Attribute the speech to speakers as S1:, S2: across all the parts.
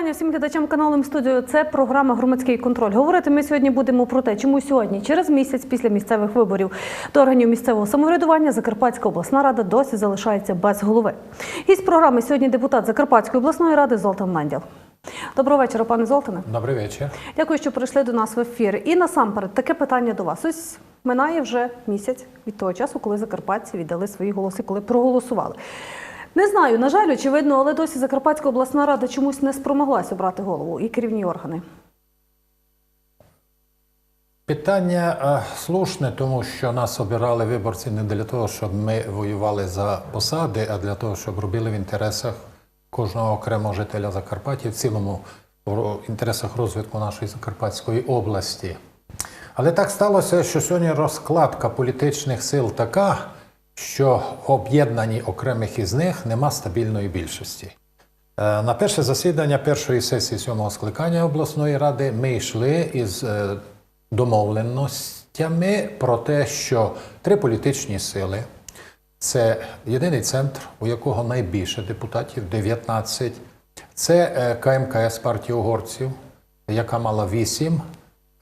S1: вітання всім глядачам каналу «М-студіо». Це програма Громадський контроль. Говорити ми сьогодні будемо про те, чому сьогодні, через місяць після місцевих виборів до органів місцевого самоврядування, Закарпатська обласна рада досі залишається без голови. Гість програми сьогодні депутат Закарпатської обласної ради Золтан Менділ. Доброго вечора, пане Золтане.
S2: Добрий вечір.
S1: Дякую, що прийшли до нас в ефір. І насамперед таке питання до вас. Ось минає вже місяць від того часу, коли закарпатці віддали свої голоси, коли проголосували. Не знаю, на жаль, очевидно, але досі Закарпатська обласна рада чомусь не спромоглася обрати голову і керівні органи.
S2: Питання слушне, тому що нас обирали виборці не для того, щоб ми воювали за посади, а для того, щоб робили в інтересах кожного окремого жителя Закарпаття, в цілому в інтересах розвитку нашої Закарпатської області. Але так сталося, що сьогодні розкладка політичних сил така, що в об'єднанні окремих із них нема стабільної більшості. Е, На перше засідання першої сесії сьомого скликання обласної ради ми йшли із е, домовленостями про те, що три політичні сили це єдиний центр, у якого найбільше депутатів 19, це е, КМКС партії угорців, яка мала 8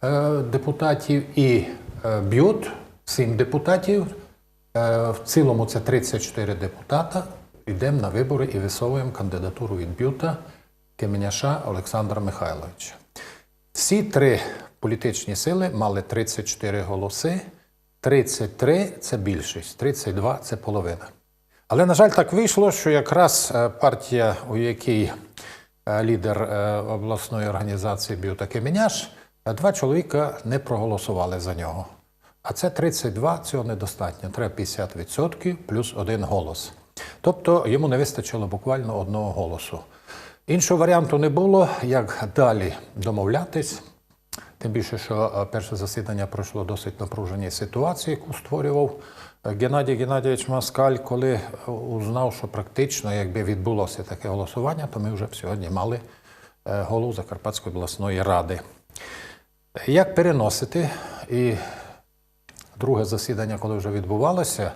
S2: е, депутатів, і Б'ют 7 депутатів. Е, В цілому це 34 депутата. Йдемо на вибори і висовуємо кандидатуру від Б'юта Кеменяша Олександра Михайловича. Всі три політичні сили мали 34 голоси, 33 це більшість, 32 це половина. Але, на жаль, так вийшло, що якраз е, партія, у якій е, лідер обласної організації Б'юта Кеменяш, два чоловіка не проголосували за нього. А це 32, цього недостатньо. Треба 50% плюс один голос. Тобто йому не вистачило буквально одного голосу. Іншого варіанту не було, як далі домовлятись. Тим більше, що е, перше засідання пройшло досить напруженій ситуації, яку створював е, Геннадій Геннадійович Маскаль, коли е, узнав, що практично, якби відбулося таке голосування, то ми вже б сьогодні мали голову Закарпатської обласної ради. Як переносити? І друге засідання, коли вже відбувалося,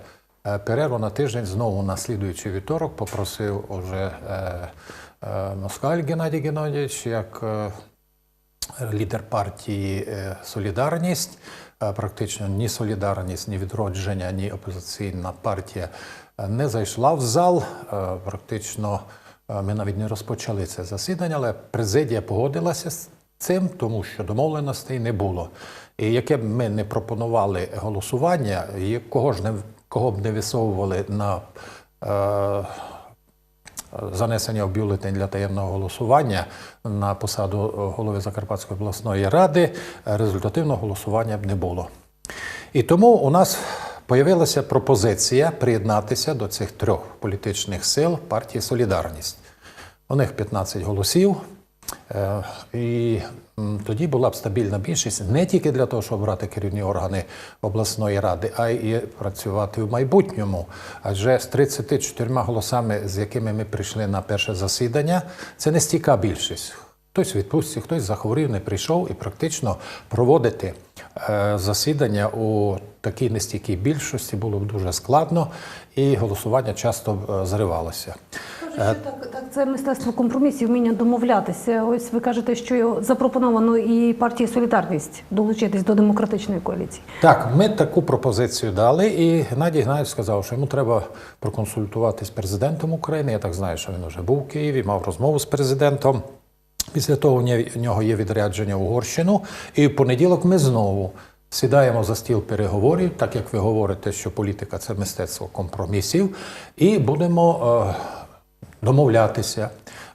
S2: е, перерву на тиждень знову на слідуючий вівторок попросив уже е, е, Москаль Геннадій Геннадійович, як лідер партії Солідарність. Практично ні Солідарність, ні відродження, ні опозиційна партія не зайшла в зал. Практично ми навіть не розпочали це засідання, але президія погодилася з цим, тому що домовленостей не було. І яке б ми не пропонували голосування, кого ж не кого б не висовували на е, занесення в бюлетень для таємного голосування на посаду голови Закарпатської обласної ради, результативного голосування б не було. І тому у нас появилася пропозиція приєднатися до цих трьох політичних сил партії Солідарність. У них 15 голосів. Е, І тоді була б стабільна більшість не тільки для того, щоб обрати керівні органи обласної ради, а й працювати в майбутньому. Адже з 34 голосами, з якими ми прийшли на перше засідання, це не стійка більшість. Хтось відпустці, хтось захворів, не прийшов, і практично проводити е, засідання у такій нестійкій більшості було б дуже складно, і голосування часто б, е, зривалося.
S1: Так, так, це мистецтво компромісів, вміння домовлятися. Ось ви кажете, що запропоновано і партії Солідарність долучитись до демократичної коаліції.
S2: Так, ми таку пропозицію дали, і Геннадій Геннадійович сказав, що йому треба проконсультувати з президентом України. Я так знаю, що він вже був в Києві, мав розмову з президентом. Після того в в нього є відрядження в Угорщину, і в понеділок ми знову сідаємо за стіл переговорів, так як ви говорите, що політика це мистецтво компромісів, і будемо е, домовлятися.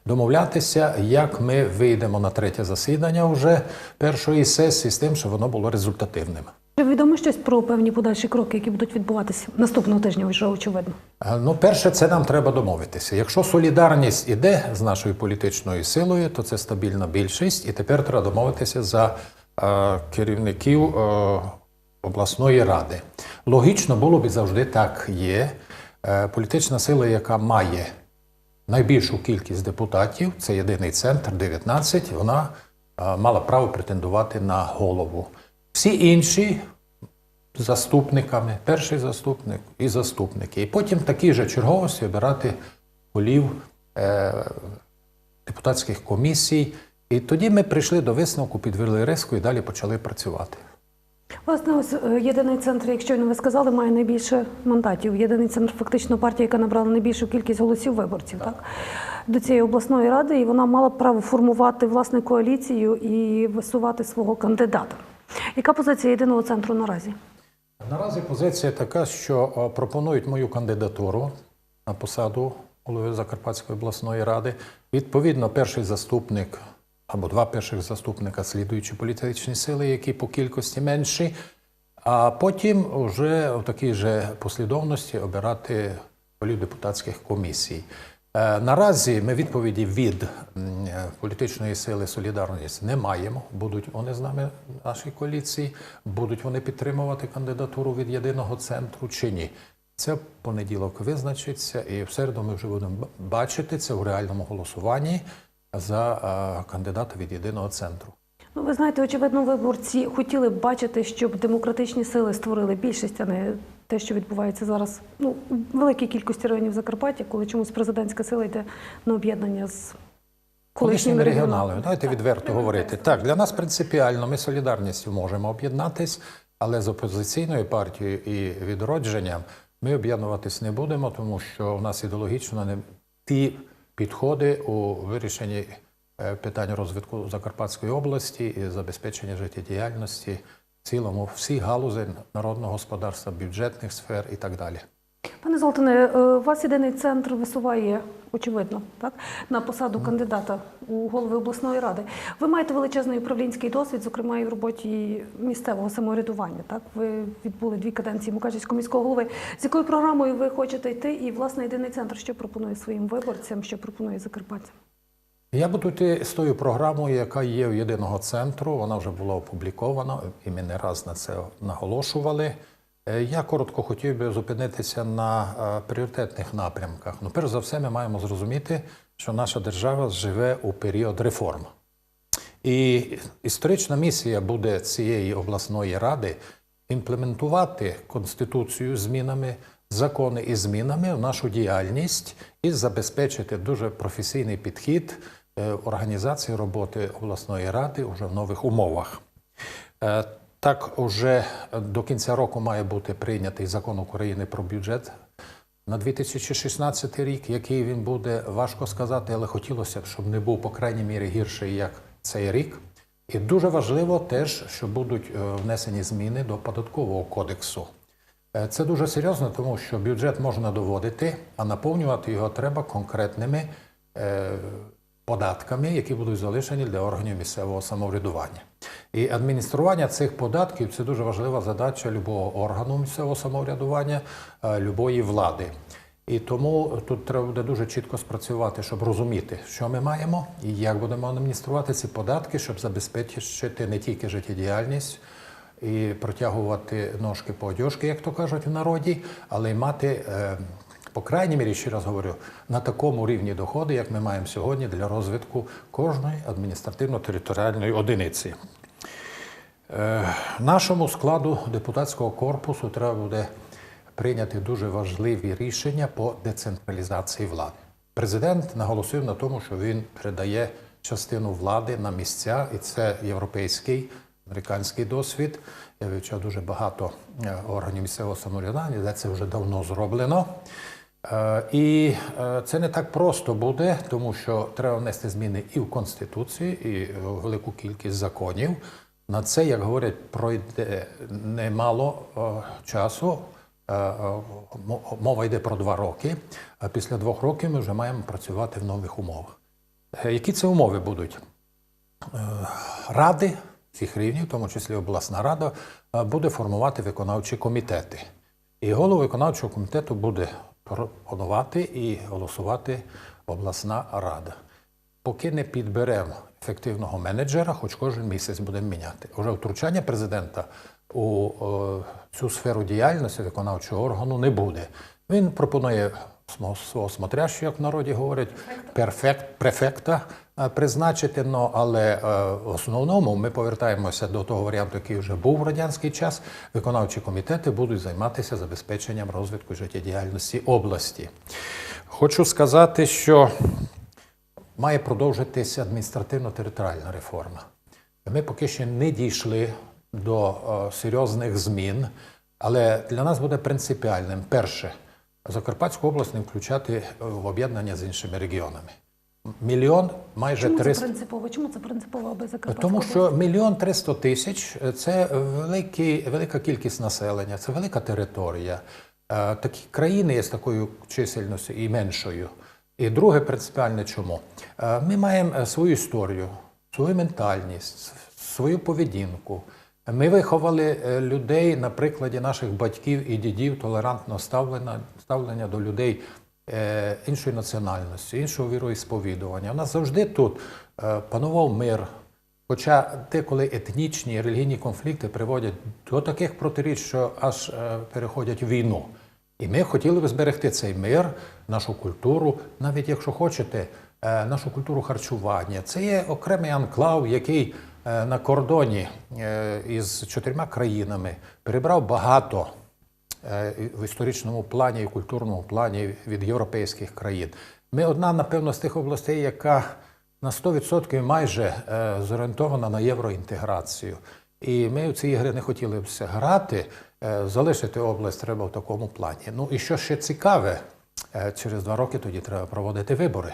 S2: Домовлятися, як ми вийдемо на третє засідання вже першої сесії, з тим, щоб воно було результативним.
S1: Чи відомо щось про певні подальші кроки, які будуть відбуватися наступного тижня, вже очевидно.
S2: Е, Ну, перше, це нам треба домовитися. Якщо солідарність іде з нашою політичною силою, то це стабільна більшість, і тепер треба домовитися за е, керівників е, обласної ради. Логічно було б і завжди так є. Е, політична сила, яка має найбільшу кількість депутатів, це єдиний центр, 19, вона мала право претендувати на голову. Всі інші заступниками, перший заступник і заступники. І потім такі же черговості обирати голів е, депутатських комісій. І тоді ми прийшли до висновку, підвели риску і далі почали працювати.
S1: Власне, ось е, єдиний центр, як щойно ви сказали, має найбільше мандатів. Єдиний центр фактично партія, яка набрала найбільшу кількість голосів виборців, так до цієї обласної ради, і вона мала право формувати власне коаліцію і висувати свого кандидата. Яка позиція єдиного центру наразі?
S2: Наразі позиція така, що е, пропонують мою кандидатуру на посаду голови Закарпатської обласної ради. Відповідно, перший заступник або два перших заступника слідуючі політичні сили, які по кількості менші, а потім вже в такій же послідовності обирати голів депутатських комісій. Е, Наразі ми відповіді від політичної сили Солідарність не маємо. Будуть вони з нами в нашій коаліції, будуть вони підтримувати кандидатуру від єдиного центру чи ні. Це в понеділок визначиться, і в середу ми вже будемо бачити це в реальному голосуванні за е, кандидата від єдиного центру.
S1: Ну, ви знаєте, очевидно, виборці хотіли б бачити, щоб демократичні сили створили більшість, а не те, що відбувається зараз ну, у великій кількості районів Закарпаття, коли чомусь президентська сила йде на об'єднання з
S2: Колишніми регіоналами. давайте відверто говорити. Так, для нас принципіально ми солідарністю можемо об'єднатись, але з опозиційною партією і відродженням ми об'єднуватись не будемо, тому що у нас ідеологічно не ті підходи у вирішенні е, питань розвитку Закарпатської області і забезпечення життєдіяльності в цілому всі галузи народного господарства, бюджетних сфер і так далі.
S1: Пане Золотане, у вас єдиний центр висуває, очевидно, так на посаду кандидата у голови обласної ради. Ви маєте величезний управлінський досвід, зокрема і в роботі місцевого самоврядування. Так, ви відбули дві каденції Мукачівського міського голови. З якою програмою ви хочете йти? І власне єдиний центр, що пропонує своїм виборцям, що пропонує закарпатцям?
S2: Я буду йти з тою програмою, яка є у єдиного центру. Вона вже була опублікована, і ми не раз на це наголошували. Е, Я коротко хотів би зупинитися на е, пріоритетних напрямках. Ну, перш за все, ми маємо зрозуміти, що наша держава живе у період реформ. І історична місія буде цієї обласної ради імплементувати конституцію змінами, закони і змінами в нашу діяльність і забезпечити дуже професійний підхід е, організації роботи обласної ради вже в нових умовах. Так, уже до кінця року має бути прийнятий закон України про бюджет на 2016 рік. Який він буде, важко сказати, але хотілося б, щоб не був, по крайній мірі, гірший, як цей рік. І дуже важливо теж, що будуть е, внесені зміни до податкового кодексу. Е, Це дуже серйозно, тому що бюджет можна доводити, а наповнювати його треба конкретними е, податками, які будуть залишені для органів місцевого самоврядування. І адміністрування цих податків це дуже важлива задача любого органу місцевого самоврядування, е, любої влади. І тому тут треба буде дуже чітко спрацювати, щоб розуміти, що ми маємо і як будемо адмініструвати ці податки, щоб забезпечити не тільки життєдіяльність і протягувати ножки по одежки, як то кажуть в народі, але й мати, е, по крайній мірі, ще раз говорю, на такому рівні доходи, як ми маємо сьогодні для розвитку кожної адміністративно-територіальної одиниці. Е, Нашому складу депутатського корпусу треба буде прийняти дуже важливі рішення по децентралізації влади. Президент наголосив на тому, що він передає частину влади на місця, і це європейський американський досвід. Я вивчав дуже багато е, органів місцевого самоврядування, де це вже давно зроблено. Е, І е, це не так просто буде, тому що треба внести зміни і в Конституцію, і в велику кількість законів. На це, як говорять, пройде немало е, часу. Мо- Мова йде про два роки, а після двох років ми вже маємо працювати в нових умовах. Які це умови будуть? Ради всіх рівнів, в тому числі обласна рада, буде формувати виконавчі комітети. І голову виконавчого комітету буде пропонувати і голосувати обласна рада. Поки не підберемо ефективного менеджера, хоч кожен місяць будемо міняти. Уже втручання президента у о, цю сферу діяльності виконавчого органу не буде. Він пропонує свого, смотрящого, як в народі говорять, перфект, префекта е, призначити, но, але е, в основному ми повертаємося до того варіанту, який вже був в радянський час. Виконавчі комітети будуть займатися забезпеченням розвитку життєдіяльності області. Хочу сказати, що має продовжитися адміністративно-територіальна реформа. Ми поки ще не дійшли до е, серйозних змін, але для нас буде принципіальним перше Закарпатську область не включати е, в об'єднання з іншими регіонами. Мільйон майже
S1: Чому це принципово? Чому це принципово, аби Закарпатська
S2: Тому що мільйон триста тисяч це великий, велика кількість населення, це велика територія. Е, Такі країни є з такою чисельністю і меншою. І друге принципіальне чому? Е, Ми маємо е, свою історію, свою ментальність, свою поведінку. Ми виховали людей на прикладі наших батьків і дідів толерантного ставлення, ставлення до людей іншої національності, іншого віроісповідування. У нас завжди тут е, панував мир. Хоча деколи етнічні і релігійні конфлікти приводять до таких протиріч, що аж е, переходять в війну. І ми хотіли би зберегти цей мир, нашу культуру, навіть якщо хочете, е, нашу культуру харчування. Це є окремий анклав, який е, на кордоні е, із чотирма країнами перебрав багато е, в історичному плані і культурному плані від європейських країн. Ми одна, напевно, з тих областей, яка на 100% майже е, зорієнтована на євроінтеграцію. І ми в ці ігри не хотіли б грати. Е, Залишити область треба в такому плані. Ну і що ще цікаве, е, через два роки тоді треба проводити вибори.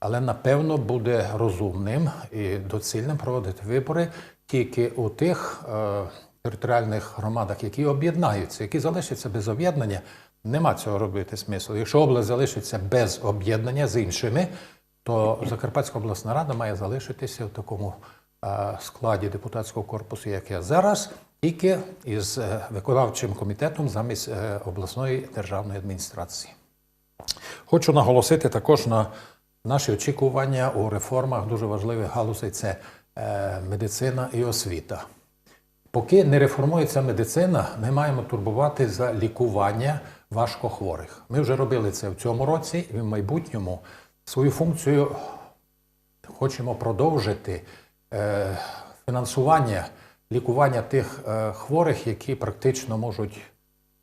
S2: Але напевно буде розумним і доцільним проводити вибори тільки у тих е, територіальних громадах, які об'єднаються, які залишаться без об'єднання. Нема цього робити смислу. Якщо область залишиться без об'єднання з іншими, то Закарпатська обласна рада має залишитися в такому е, складі депутатського корпусу, як я зараз, тільки із е, виконавчим комітетом замість е, обласної державної адміністрації. Хочу наголосити також на наші очікування у реформах дуже важливих галузей це медицина і освіта. Поки не реформується медицина, ми маємо турбувати за лікування важкохворих. Ми вже робили це в цьому році і в майбутньому свою функцію хочемо продовжити е, фінансування лікування тих е, хворих, які практично можуть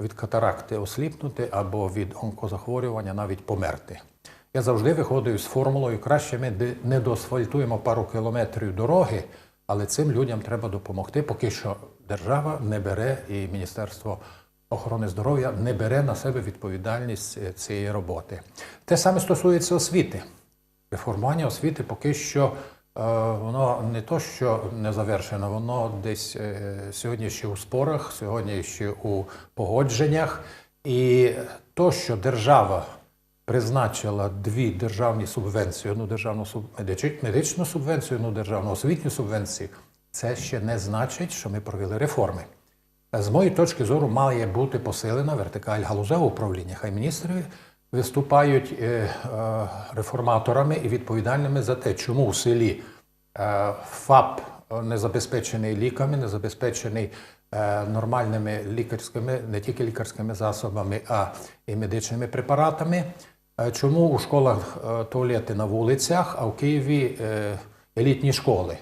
S2: від катаракти осліпнути або від онкозахворювання навіть померти. Я завжди виходив з формулою, краще ми не доасфальтуємо пару кілометрів дороги, але цим людям треба допомогти, поки що держава не бере і Міністерство охорони здоров'я не бере на себе відповідальність е, цієї роботи. Те саме стосується освіти. Реформування освіти поки що е, воно не то, що не завершено, воно десь е, сьогодні ще у спорах, сьогодні ще у погодженнях. І то, що держава призначила дві державні субвенції: одну державну медичну субвенцію, одну державну освітню субвенцію, це ще не значить, що ми провели реформи. З моєї точки зору має бути посилена вертикаль галузевого управління. Хай міністри виступають е, е, реформаторами і відповідальними за те, чому у селі е, ФАП не забезпечений ліками, не забезпечений нормальними лікарськими, не тільки лікарськими засобами, а і медичними препаратами. Е, Чому у школах е, туалети на вулицях, а в Києві е, елітні школи?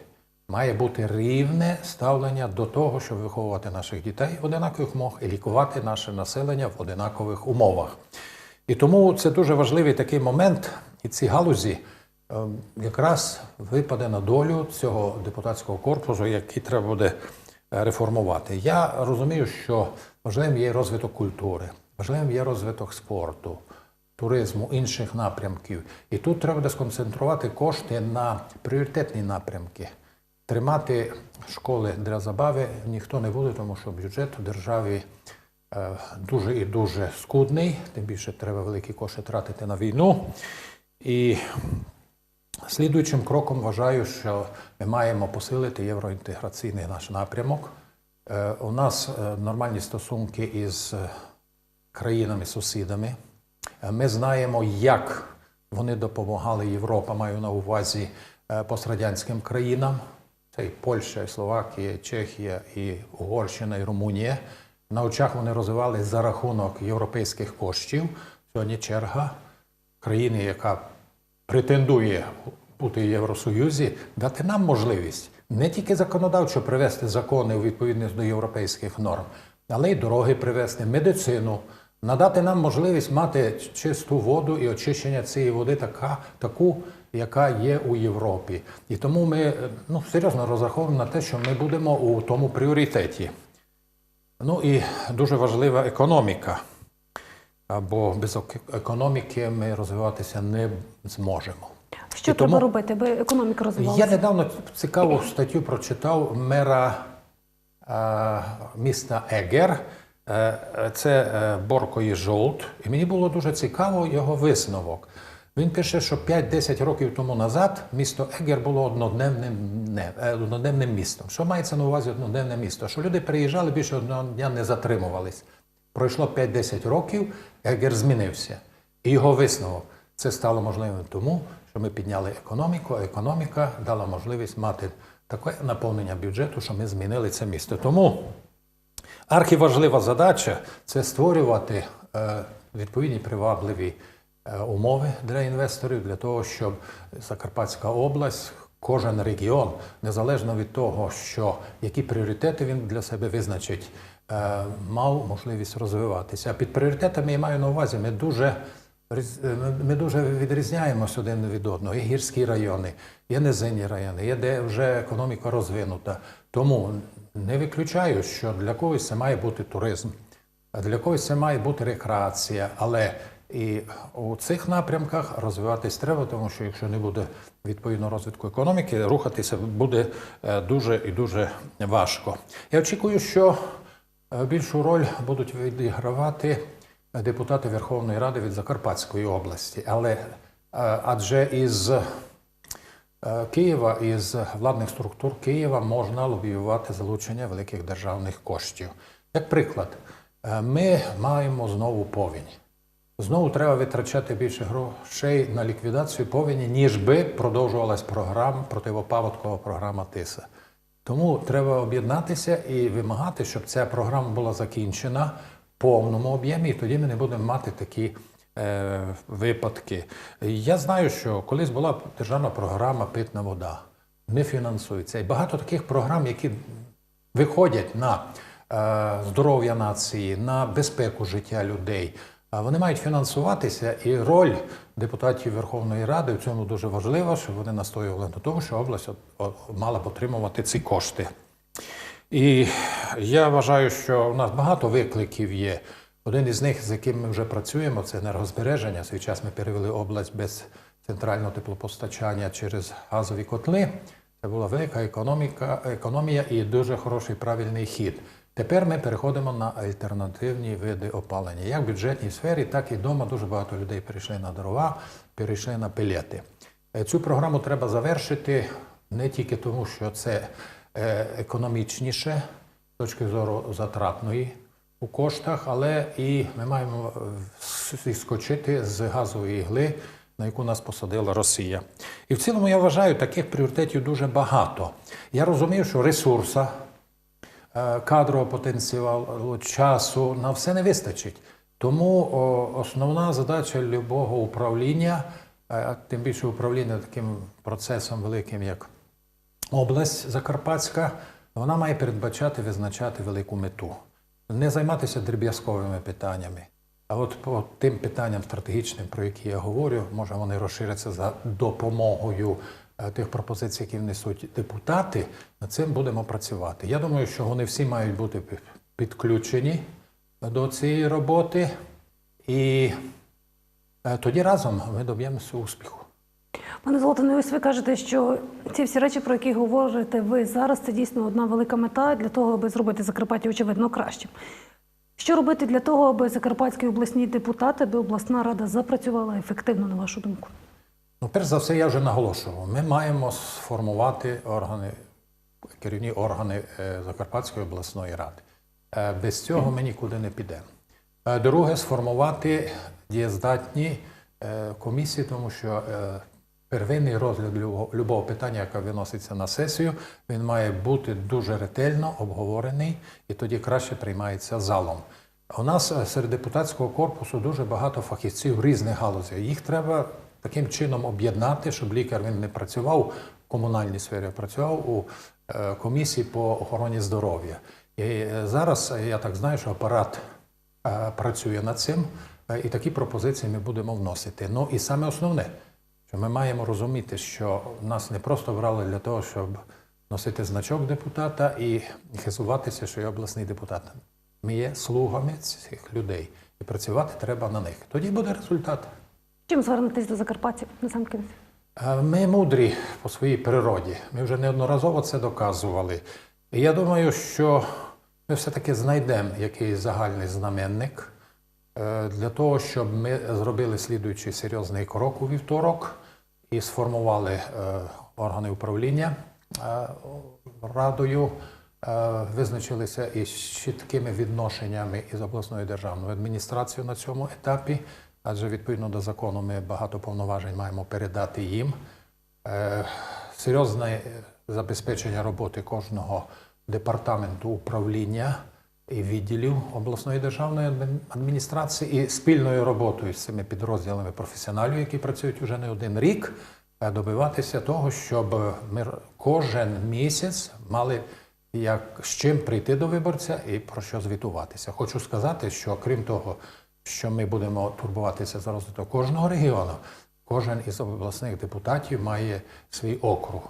S2: Має бути рівне ставлення до того, щоб виховувати наших дітей в одинакових умовах і лікувати наше населення в одинакових умовах. І тому це дуже важливий такий момент, і ці галузі е, якраз випаде на долю цього депутатського корпусу, який треба буде реформувати. Я розумію, що важливим є розвиток культури, важливим є розвиток спорту, туризму, інших напрямків. І тут треба сконцентрувати кошти на пріоритетні напрямки. Тримати школи для забави ніхто не буде, тому що бюджет у державі е, дуже і дуже скудний, тим більше треба великі кошти тратити на війну. І слідуючим кроком вважаю, що ми маємо посилити євроінтеграційний наш напрямок. Е, У нас е, нормальні стосунки із країнами-сусідами. Ми знаємо, як вони допомагали Європа, маю на увазі е, пострадянським країнам. Це і Польща, і Словакія, і Чехія, і Угорщина, і Румунія. На очах вони розвивали за рахунок європейських коштів. Сьогодні черга країни, яка претендує бути в Євросоюзі, дати нам можливість не тільки законодавчо привести закони у відповідність до європейських норм, але й дороги привести, медицину, надати нам можливість мати чисту воду і очищення цієї води така, таку, яка є у Європі. І тому ми е, ну, серйозно розраховуємо на те, що ми будемо у тому пріоритеті. Ну і дуже важлива економіка. Бо без економіки ми розвиватися не зможемо.
S1: Що
S2: І
S1: треба
S2: тому-
S1: робити, аби економіка розвивалася?
S2: Я недавно цікаву статтю прочитав мера е, міста Егер. Е, е, Це е, Борко і Жолт. І мені було дуже цікаво його висновок. Він пише, що 5-10 років тому назад місто Егер було однодневним, не, однодневним містом. Що мається на увазі однодневне місто? Що люди приїжджали більше одного дня не затримувались. Пройшло 5-10 років, Егер змінився. І його висновок це стало можливим тому, що ми підняли економіку, а економіка дала можливість мати таке наповнення бюджету, що ми змінили це місто. Тому архіважлива задача це створювати е, відповідні привабливі е, умови для інвесторів, для того, щоб Закарпатська область, кожен регіон, незалежно від того, що які пріоритети він для себе визначить, е, мав можливість розвиватися. Під пріоритетами я маю на увазі, ми дуже ми- дуже відрізняємось один від одного. Є гірські райони, є низинні райони, є де вже економіка розвинута. Тому не виключаю, що для когось це має бути туризм, для когось це має бути рекреація. Але і у цих напрямках розвиватись треба, тому що якщо не буде відповідно розвитку економіки, рухатися буде е, дуже і дуже важко. Я очікую, що Е, Більшу роль будуть відігравати депутати Верховної Ради від Закарпатської області, але е, адже із Києва, із владних структур Києва можна лобіювати залучення великих державних коштів. Як приклад, е, ми маємо знову повінь. Знову треба витрачати більше грошей на ліквідацію повені, ніж би продовжувалась програма противопаводкова програма ТИСА. Тому треба об'єднатися і вимагати, щоб ця програма була закінчена в повному об'ємі, і тоді ми не будемо мати такі е, випадки. Я знаю, що колись була державна програма Питна вода, не фінансується. І багато таких програм, які виходять на е, здоров'я нації, на безпеку життя людей. Вони мають фінансуватися, і роль депутатів Верховної Ради в цьому дуже важлива, щоб вони настоювали на тому, що область мала б отримувати ці кошти. І я вважаю, що у нас багато викликів є. Один із них, з яким ми вже працюємо, це енергозбереження. Свій час ми перевели область без центрального теплопостачання через газові котли. Це була велика економіка, економія і дуже хороший правильний хід. Тепер ми переходимо на альтернативні види опалення. Як в бюджетній сфері, так і вдома дуже багато людей перейшли на дрова, перейшли на пелети. Е, Цю програму треба завершити не тільки тому, що це е, економічніше з точки зору затратної у коштах, але і ми маємо е, скочити з газової ігли, на яку нас посадила Росія. І в цілому я вважаю, таких пріоритетів дуже багато. Я розумію, що ресурса, е, кадрового потенціалу, часу на все не вистачить. Тому основна задача любого управління, е, тим більше управління таким процесом великим, як область Закарпатська, вона має передбачати, визначати велику мету. Не займатися дріб'язковими питаннями. А от по тим питанням стратегічним, про які я говорю, може вони розширяться за допомогою е, тих пропозицій, які внесуть депутати. Над цим будемо працювати. Я думаю, що вони всі мають бути підключені до цієї роботи, і е, тоді разом ми доб'ємося успіху.
S1: Пане Золотане, ось ви кажете, що ці всі речі, про які говорите ви зараз, це дійсно одна велика мета для того, аби зробити Закарпаття, очевидно, кращим. Що робити для того, аби закарпатські обласні депутати, аби обласна рада запрацювала ефективно, на вашу думку?
S2: Ну, перш за все, я вже наголошував. Ми маємо сформувати органи, керівні органи е, Закарпатської обласної ради. Е, Без цього ми нікуди не підемо. Е, Друге, сформувати дієздатні комісії, тому що первинний розгляд любого, питання, яке виноситься на сесію, він має бути дуже ретельно обговорений і тоді краще приймається залом. У нас е, серед депутатського корпусу дуже багато фахівців різних галузей. Їх треба таким чином об'єднати, щоб лікар він не працював в комунальній сфері, а працював у е, комісії по охороні здоров'я. І е, зараз я так знаю, що апарат працює над цим, і такі пропозиції ми будемо вносити. Ну і саме основне, що ми маємо розуміти, що нас не просто брали для того, щоб носити значок депутата і хизуватися, що я обласний депутат. Ми є слугами цих людей, і працювати треба на них. Тоді буде результат.
S1: Чим звернетесь до закарпатців на сам кінець?
S2: Е, Ми мудрі по своїй природі. Ми вже неодноразово це доказували. І я думаю, що ми все-таки знайдемо якийсь загальний знаменник е, для того, щоб ми зробили слідуючий серйозний крок у вівторок і сформували е, органи управління е, радою, е, визначилися із чіткими відношеннями із обласною державною адміністрацією на цьому етапі, адже відповідно до закону ми багато повноважень маємо передати їм. Серйозне забезпечення роботи кожного департаменту управління відділів обласної державної адміністрації і спільною роботою з цими підрозділами професіоналів, які працюють уже не один рік, е, добиватися того, щоб ми кожен місяць мали як з чим прийти до виборця і про що звітуватися. Хочу сказати, що крім того, що ми будемо турбуватися за розвиток кожного регіону, кожен із обласних депутатів має свій округ.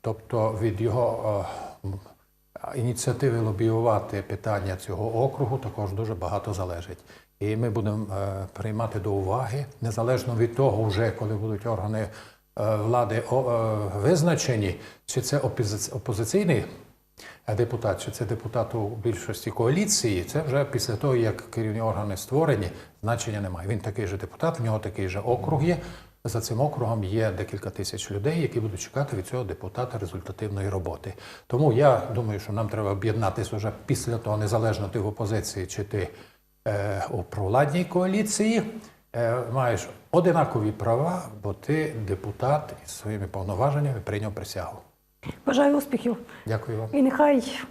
S2: Тобто від його е, ініціативи лобіювати питання цього округу також дуже багато залежить. І ми будемо е, приймати до уваги, незалежно від того, вже коли будуть органи е, влади е, визначені, чи це опози- опозиційний депутат, чи це депутат у більшості коаліції, це вже після того, як керівні органи створені, значення немає. Він такий же депутат, в нього такий же округ є. За цим округом є декілька тисяч людей, які будуть чекати від цього депутата результативної роботи. Тому я думаю, що нам треба об'єднатися вже після того, незалежно ти в опозиції чи ти е, у провладній коаліції. Е, маєш одинакові права, бо ти депутат із своїми повноваженнями прийняв присягу.
S1: Бажаю успіхів.
S2: Дякую вам.
S1: І нехай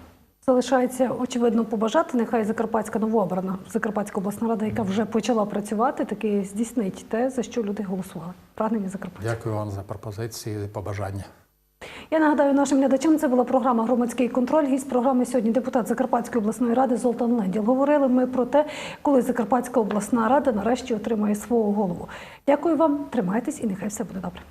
S1: залишається очевидно побажати. Нехай Закарпатська новообрана Закарпатська обласна рада, яка вже почала працювати, таки здійснить те, за що люди голосували. Прагнення Закарпаття.
S2: Дякую вам за пропозиції і побажання.
S1: Я нагадаю нашим глядачам, це була програма Громадський контроль. Гість програми сьогодні депутат Закарпатської обласної ради Золтан Ленділ. Говорили ми про те, коли Закарпатська обласна рада нарешті отримає свого голову. Дякую вам, тримайтесь і нехай все буде добре.